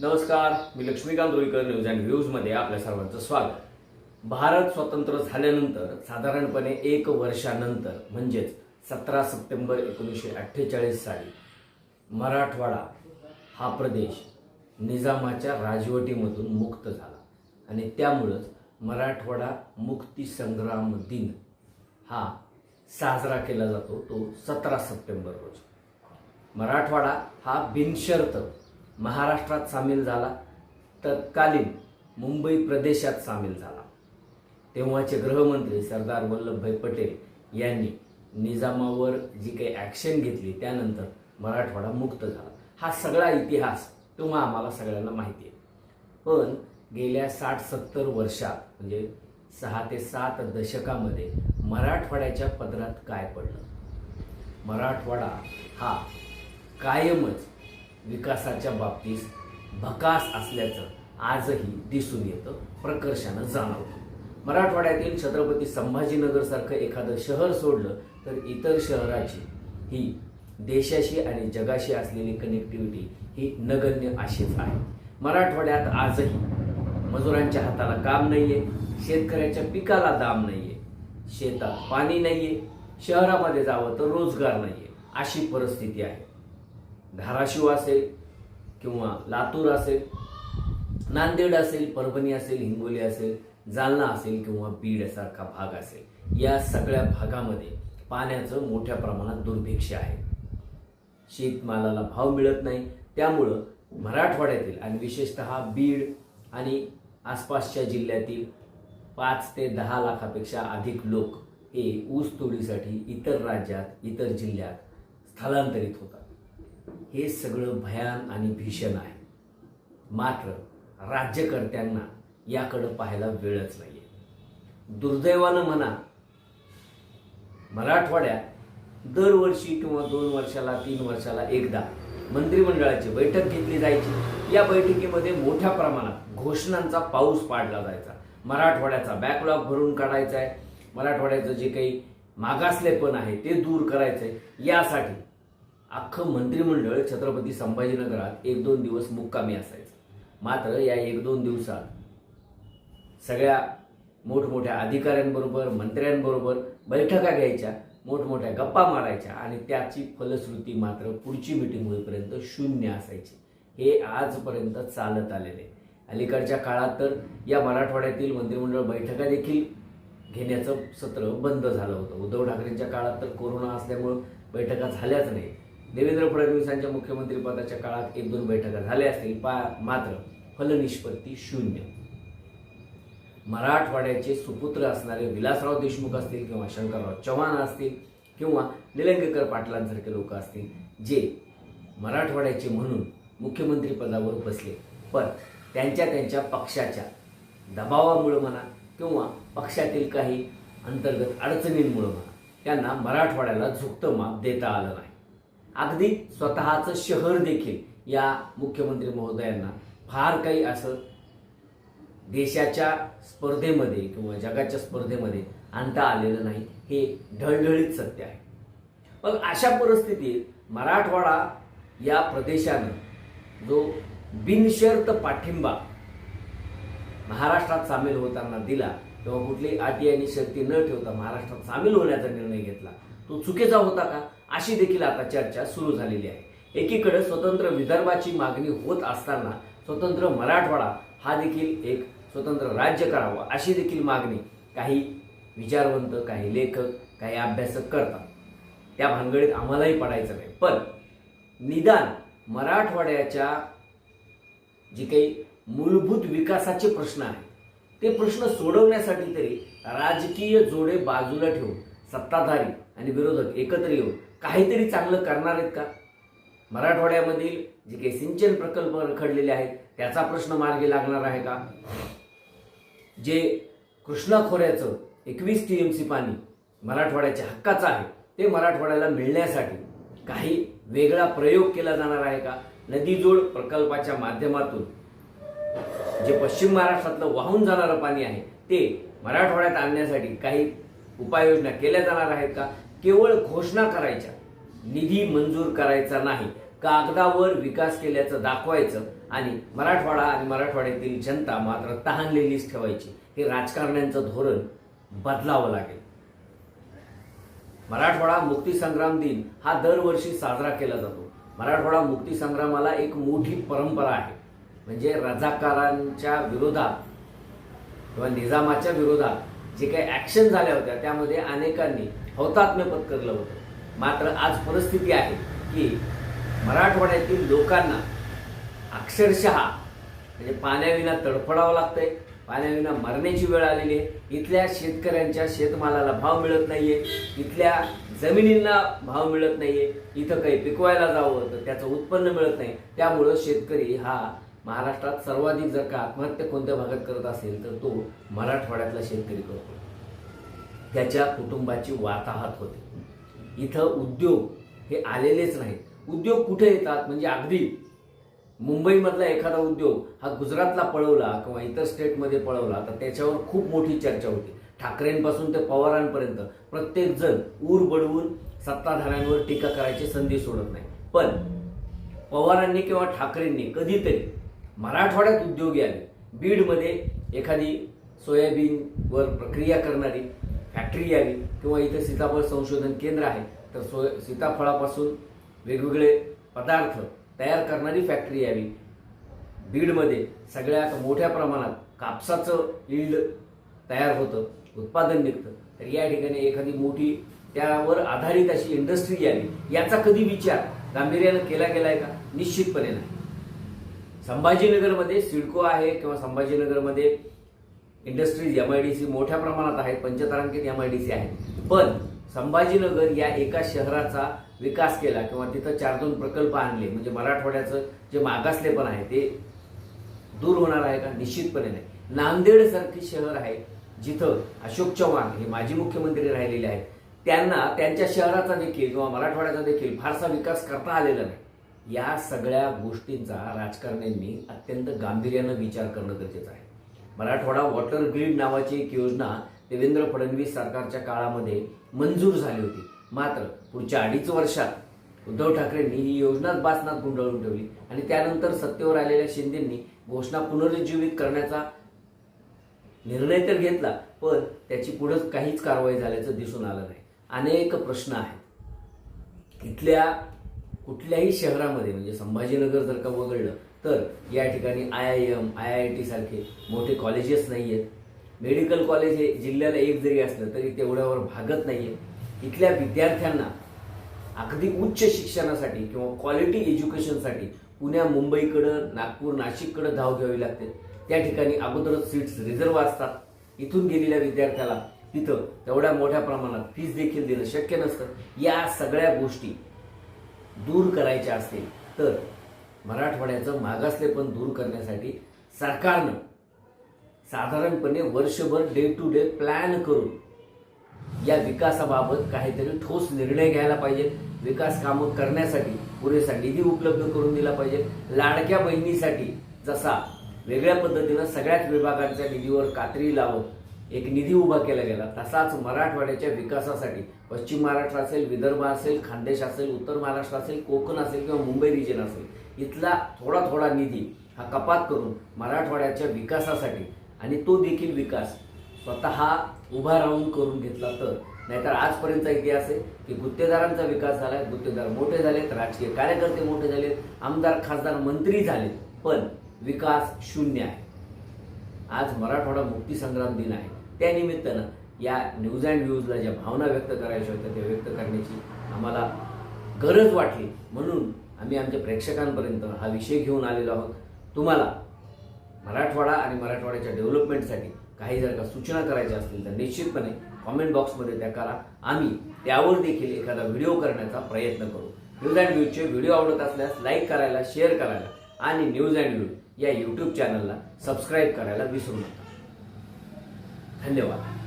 नमस्कार मी Laxmikant Ruikar news and व्ह्यूजमध्ये आपल्या सर्वांचं स्वागत. भारत स्वतंत्र झाल्यानंतर साधारणपणे एक वर्षानंतर म्हणजेच सतरा सप्टेंबर एकोणीसशे अठ्ठेचाळीस साली मराठवाडा हा प्रदेश निजामाच्या राजवटीमधून मुक्त झाला. आणि त्यामुळंच मराठवाडा मुक्ती संग्राम दिन हा साजरा केला जातो तो सतरा सप्टेंबर रोजी. मराठवाडा हा बिनशर्त महाराष्ट्रात सामील झाला. तत्कालीन मुंबई प्रदेशात सामील झाला. तेव्हाचे गृहमंत्री सरदार वल्लभभाई पटेल यांनी निजामावर जी काही ॲक्शन घेतली त्यानंतर मराठवाडा मुक्त झाला. हा सगळा इतिहास तेव्हा आम्हाला सगळ्यांना माहिती आहे. पण गेल्या साठ सत्तर वर्षात म्हणजे सहा ते सात दशकामध्ये मराठवाड्याच्या पदरात काय पडलं? मराठवाडा हा कायमच विकासाच्या बाबतीत भकास असल्याचं आजही दिसून येतं प्रकर्षानं जाणवतं. मराठवाड्यातील छत्रपती संभाजीनगरसारखं एखादं शहर सोडलं तर इतर शहराची ही देशाशी आणि जगाशी असलेली कनेक्टिव्हिटी ही नगण्य अशीच आहे. मराठवाड्यात आजही मजुरांच्या हाताला काम नाही आहे शेतकऱ्याच्या पिकाला दाम नाही आहे शेतात पाणी नाही आहे शहरामध्ये जावं तर रोजगार नाही आहे अशी परिस्थिती आहे. धाराशिव असेल किंवा लातूर असेल नांदेड असेल परभणी असेल हिंगोली असेल जालना असेल किंवा बीड सारखा भाग असेल या सगळ्या भागामध्ये पाण्याचं मोठ्या प्रमाणात दुर्भिक्ष आहे. शेतमालाला भाव मिळत नाही. त्यामुळं मराठवाड्यातील आणि विशेषतः बीड आणि आसपासच्या जिल्ह्यातील पाच ते दहा लाखापेक्षा अधिक लोक हे ऊस तोडीसाठी इतर राज्यात इतर जिल्ह्यात स्थलांतरित होतात. हे सगळं भयान आणि भीषण आहे. मात्र राज्यकर्त्यांना याकडं पाहायला वेळच नाहीये. दुर्दैवानं म्हणा मराठवाड्यात दरवर्षी किंवा दोन वर्षाला तीन वर्षाला एकदा मंत्रिमंडळाची बैठक घेतली जायची. या बैठकीमध्ये मोठ्या प्रमाणात घोषणांचा पाऊस पाडला जायचा. मराठवाड्याचा बॅकलॉग भरून काढायचा आहे. मराठवाड्याचं जे काही मागासलेपण आहे ते दूर करायचं आहे यासाठी अख्खं मंत्रिमंडळ छत्रपती संभाजीनगरात एक दोन दिवस मुक्कामी असायचं. मात्र या एक दोन दिवसात सगळ्या मोठमोठ्या अधिकाऱ्यांबरोबर मंत्र्यांबरोबर बैठका घ्यायच्या मोठमोठ्या गप्पा मारायच्या आणि त्याची फलश्रुती मात्र पुढची मिटिंग होईपर्यंत शून्य असायची. हे आजपर्यंत चालत आलेले. आहे. अलीकडच्या काळात तर या मराठवाड्यातील मंत्रिमंडळ बैठका देखील घेण्याचं सत्र बंद झालं होतं. उद्धव ठाकरेंच्या काळात तर कोरोना असल्यामुळं बैठका झाल्याच नाही देवेंद्र फडणवीसांच्या मुख्यमंत्रीपदाच्या काळात एक दोन बैठका झाल्या असतील पा मात्र फलनिष्पत्ती शून्य. मराठवाड्याचे सुपुत्र असणारे विलासराव देशमुख असतील किंवा शंकरराव चव्हाण असतील किंवा निलंगेकर पाटलांसारखे लोक असतील जे मराठवाड्याचे म्हणून मुख्यमंत्री पदावर बसले पण त्यांच्या त्यांच्या पक्षाच्या दबावामुळं म्हणा किंवा पक्षातील काही अंतर्गत अडचणींमुळं म्हणा त्यांना मराठवाड्याला झुकतं माप देता आलं नाही. अगदी स्वतःचं शहर देखील या मुख्यमंत्री महोदयांना फार काही असं देशाच्या स्पर्धेमध्ये किंवा जगाच्या स्पर्धेमध्ये आणता आलेलं नाही. हे ढळढळीत सत्य आहे. मग अशा परिस्थितीत मराठवाडा या प्रदेशानं जो बिनशर्त पाठिंबा महाराष्ट्रात सामील होताना दिला किंवा कुठली अटी आणि शर्ती न ठेवता महाराष्ट्रात सामील होण्याचा निर्णय घेतला तो चुकीचा होता का? अशी देखील आता चर्चा सुरू झालेली आहे. एकीकडे स्वतंत्र विदर्भाची मागणी होत असताना स्वतंत्र मराठवाडा हा देखील एक स्वतंत्र राज्य करावं अशी देखील मागणी काही विचारवंत काही लेखक काही अभ्यासक करतात. त्या भानगडीत आम्हालाही पडायचं नाही. पण निदान मराठवाड्याच्या जे काही मूलभूत विकासाचे प्रश्न आहेत ते प्रश्न सोडवण्यासाठी तरी राजकीय जोडे बाजूला ठेवून सत्ताधारी आणि विरोधक एकत्र येऊन काहीतरी चांगलं करणार आहेत का? मराठवाड्यामधील जे काही सिंचन प्रकल्प रखडलेले आहेत त्याचा प्रश्न मार्गी लागणार आहे का? जे कृष्णा खोऱ्याचं एकवीस टी एम सी पाणी मराठवाड्याच्या हक्काचं आहे ते मराठवाड्याला मिळण्यासाठी काही वेगळा प्रयोग केला जाणार आहे का? नदीजोड प्रकल्पाच्या माध्यमातून जे पश्चिम महाराष्ट्रातलं वाहून जाणारं पाणी आहे ते मराठवाड्यात आणण्यासाठी काही उपाययोजना केल्या जाणार आहेत का? केवळ घोषणा करायच्या. निधी मंजूर करायचा नाही. कागदावर विकास केल्याचं दाखवायचं आणि मराठवाडा आणि मराठवाड्यातील जनता मात्र तहानलेलीच ठेवायची. हे राजकारण्यांचं धोरण बदलावं लागेल. मराठवाडा मुक्तीसंग्राम दिन हा दरवर्षी साजरा केला जातो. मराठवाडा मुक्तीसंग्रामाला एक मोठी परंपरा आहे. म्हणजे रजाकारांच्या विरोधात किंवा निजामाच्या विरोधात जे काही ऍक्शन झाल्या होत्या त्यामध्ये अनेकांनी हौतात्म्य पत्करलं होतं. मात्र आज परिस्थिती आहे की मराठवाड्यातील लोकांना अक्षरशः म्हणजे पाण्याविना तडफडावं लागतंय पाण्याविना मरण्याची वेळ आलेली आहे. इथल्या शेतकऱ्यांच्या शेतमालाला भाव मिळत नाहीये इथल्या जमिनींना भाव मिळत नाहीये इथं काही पिकवायला जावं तर त्याचं उत्पन्न मिळत नाही. त्यामुळं शेतकरी हा महाराष्ट्रात सर्वाधिक जर का आत्महत्या कोणत्या भागात करत असेल तर तो मराठवाड्यातला शेतकरी करतो. त्याच्या कुटुंबाची वाताहत होते. इथं उद्योग हे आलेलेच नाहीत. उद्योग कुठे येतात? म्हणजे अगदी मुंबईमधला एखादा उद्योग हा गुजरातला पळवला किंवा इतर स्टेटमध्ये पळवला तर त्याच्यावर खूप मोठी चर्चा होती. ठाकरेंपासून ते पवारांपर्यंत प्रत्येकजण ऊर बडवून सत्ताधाऱ्यांवर टीका करायची संधी सोडत नाही. पण पवारांनी किंवा ठाकरेंनी कधीतरी मराठवाड्यात उद्योग यावे बीडमध्ये एखादी सोयाबीनवर प्रक्रिया करणारी फॅक्टरी यावी किंवा इथं सीताफळ संशोधन केंद्र आहे तर सोय सीताफळापासून वेगवेगळे पदार्थ तयार करणारी फॅक्टरी यावी. बीडमध्ये सगळ्यात मोठ्या प्रमाणात कापसाचं इल्ड तयार होतं उत्पादन निघतं. तर या ठिकाणी एखादी मोठी त्यावर आधारित अशी इंडस्ट्री यावी. याचा कधी विचार गांभीर्यानं केला गेला आहे का? निश्चितपणे नाही. संभाजीनगरमध्ये सिडको आहे किंवा संभाजीनगरमध्ये industries M I D C मोठ्या प्रमाणात आहेत पंचतारांकित एम आय डी सी आहेत. पण संभाजीनगर या एका शहराचा विकास केला किंवा तिथं चार दोन प्रकल्प आणले म्हणजे मराठवाड्याचं जे मागासलेपण आहे ते दूर होणार आहे का? निश्चितपणे नाही. नांदेड सारखी शहर आहे जिथं अशोक चव्हाण हे माजी मुख्यमंत्री राहिलेले आहेत. त्यांना त्यांच्या शहराचा देखील किंवा मराठवाड्याचा देखील फारसा विकास करता आलेला नाही. या सगळ्या गोष्टींचा राजकारण्यांनी अत्यंत गांभीर्यानं विचार करणं गरजेचं आहे. मराठवाडा वॉटर ग्रीड नावाची एक योजना देवेंद्र फडणवीस सरकारच्या काळामध्ये मंजूर झाली होती. मात्र पुढच्या अडीच वर्षात उद्धव ठाकरेंनी ही योजनाच बासनात गुंडाळून ठेवली आणि त्यानंतर सत्तेवर आलेल्या शिंदेंनी घोषणा पुनरुज्जीवित करण्याचा निर्णय तर घेतला पण त्याची पुढं काहीच कारवाई झाल्याचं दिसून आलं नाही. अनेक प्रश्न आहेत. इथल्या कुठल्याही शहरामध्ये म्हणजे संभाजीनगर जर का वगळलं तर या ठिकाणी I I M I I T सारखे मोठे कॉलेजेस नाही आहेत मेडिकल कॉलेज हे जिल्ह्याला एक जरी असलं तरी तेवढ्यावर भागत नाही आहे इथल्या विद्यार्थ्यांना अगदी उच्च शिक्षणासाठी किंवा क्वालिटी एज्युकेशनसाठी पुण्या मुंबईकडं नागपूर नाशिककडं धाव घ्यावी लागते. त्या ठिकाणी अगोदरच सीट्स रिझर्व असतात. इथून गेलेल्या विद्यार्थ्याला तिथं तेवढ्या मोठ्या प्रमाणात फीस देखील देणं शक्य नसतं. या सगळ्या गोष्टी दूर करायच्या असतील तर मराठवाड्याचं मागासलेपण दूर करण्यासाठी सरकारनं साधारणपणे वर्षभर डे टू डे प्लॅन करून या विकासाबाबत काहीतरी ठोस निर्णय घ्यायला पाहिजे. विकास कामं करण्यासाठी पुरेसा निधी उपलब्ध करून दिला पाहिजे. लाडक्या बहिणीसाठी जसा वेगळ्या पद्धतीनं सगळ्याच विभागांच्या निधीवर कात्री लावत एक निधी उभा केला गेला तसाच मराठवाड्याच्या विकासासाठी पश्चिम महाराष्ट्र असेल विदर्भ असेल खानदेश असेल उत्तर महाराष्ट्र असेल कोकण असेल किंवा मुंबई रिजन असेल इथला थोडा थोडा निधी हा कपात करून मराठवाड्याच्या विकासासाठी आणि तो देखील विकास स्वतः उभा राहून करून घेतला तर. नाहीतर आजपर्यंतचा इतिहास आहे की गुत्तेदारांचा विकास झाला आहे गुत्तेदार मोठे झालेत राजकीय कार्यकर्ते मोठे झालेत आमदार खासदार मंत्री झालेत पण विकास शून्य आहे. आज मराठवाडा मुक्ती संग्राम दिन आहे. त्या निमित्तानं या न्यूज अँड व्ह्यूजला ज्या भावना व्यक्त करायच्या होत्या त्या व्यक्त करण्याची आम्हाला गरज वाटली. म्हणून आम्ही आमच्या प्रेक्षकांपर्यंत हा विषय घेऊन आलेलो आहोत. तुम्हाला मराठवाडा आणि मराठवाड्याच्या डेव्हलपमेंटसाठी काही जर का सूचना करायच्या असतील तर निश्चितपणे कॉमेंट बॉक्समध्ये त्या करा. आम्ही त्यावर देखील एखादा व्हिडिओ करण्याचा प्रयत्न करू. न्यूज अँड व्ह्यूजचे व्हिडिओ आवडत असल्यास लाईक करायला शेअर करायला आणि न्यूज अँड व्ह्यूज या यूट्यूब चॅनलला सबस्क्राईब करायला विसरू नका. धन्यवाद.